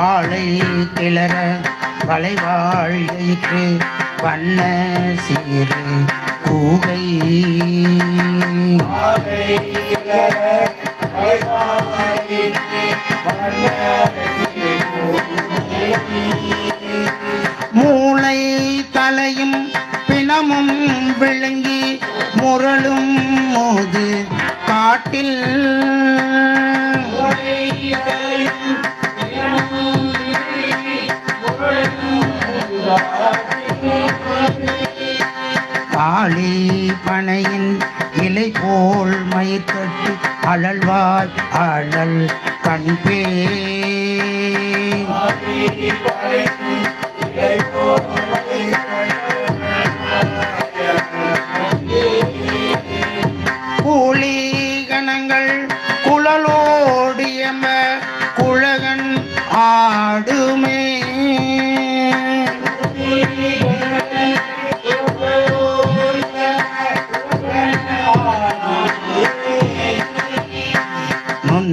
வாழை கிளற வளைவாழ்கைக்கு வண்ண சீரு கூகை மூளை தலையும் பிணமும் விளங்கி முரளும் மோது காட்டில் தாளி பனையின் இலை போல் மயிர்கட்டு அழல்வாய் அழல் கண்பே. கூலி கணங்கள்